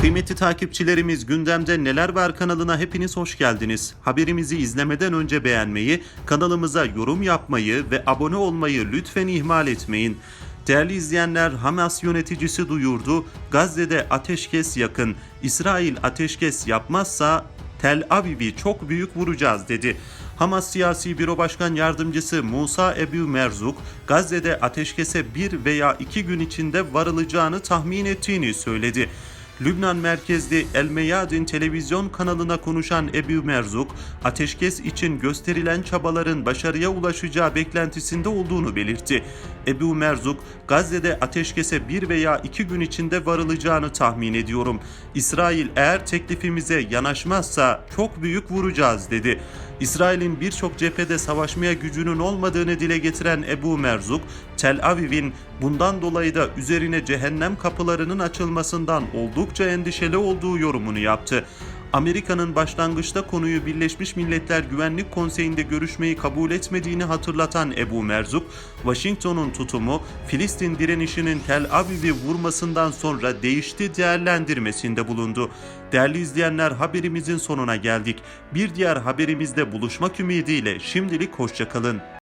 Kıymetli takipçilerimiz gündemde neler var kanalına hepiniz hoş geldiniz. Haberimizi izlemeden önce beğenmeyi, kanalımıza yorum yapmayı ve abone olmayı lütfen ihmal etmeyin. Değerli izleyenler Hamas yöneticisi duyurdu. Gazze'de ateşkes yakın. İsrail ateşkes yapmazsa Tel Aviv'i çok büyük vuracağız dedi. Hamas Siyasi Büro Başkan Yardımcısı Musa Ebu Merzuk, Gazze'de ateşkese bir veya iki gün içinde varılacağını tahmin ettiğini söyledi. Lübnan merkezli El Meyadin televizyon kanalına konuşan Ebu Merzuk, ateşkes için gösterilen çabaların başarıya ulaşacağı beklentisinde olduğunu belirtti. Ebu Merzuk, Gazze'de ateşkese bir veya iki gün içinde varılacağını tahmin ediyorum. İsrail eğer teklifimize yanaşmazsa çok büyük vuracağız dedi. İsrail'in birçok cephede savaşmaya gücünün olmadığını dile getiren Ebu Merzuk, Tel Aviv'in bundan dolayı da üzerine cehennem kapılarının açılmasından oldukça endişeli olduğu yorumunu yaptı. Amerika'nın başlangıçta konuyu Birleşmiş Milletler Güvenlik Konseyi'nde görüşmeyi kabul etmediğini hatırlatan Ebu Merzuk, Washington'un tutumu Filistin direnişinin Tel Aviv'i vurmasından sonra değişti değerlendirmesinde bulundu. Değerli izleyenler haberimizin sonuna geldik. Bir diğer haberimizde buluşmak ümidiyle şimdilik hoşçakalın.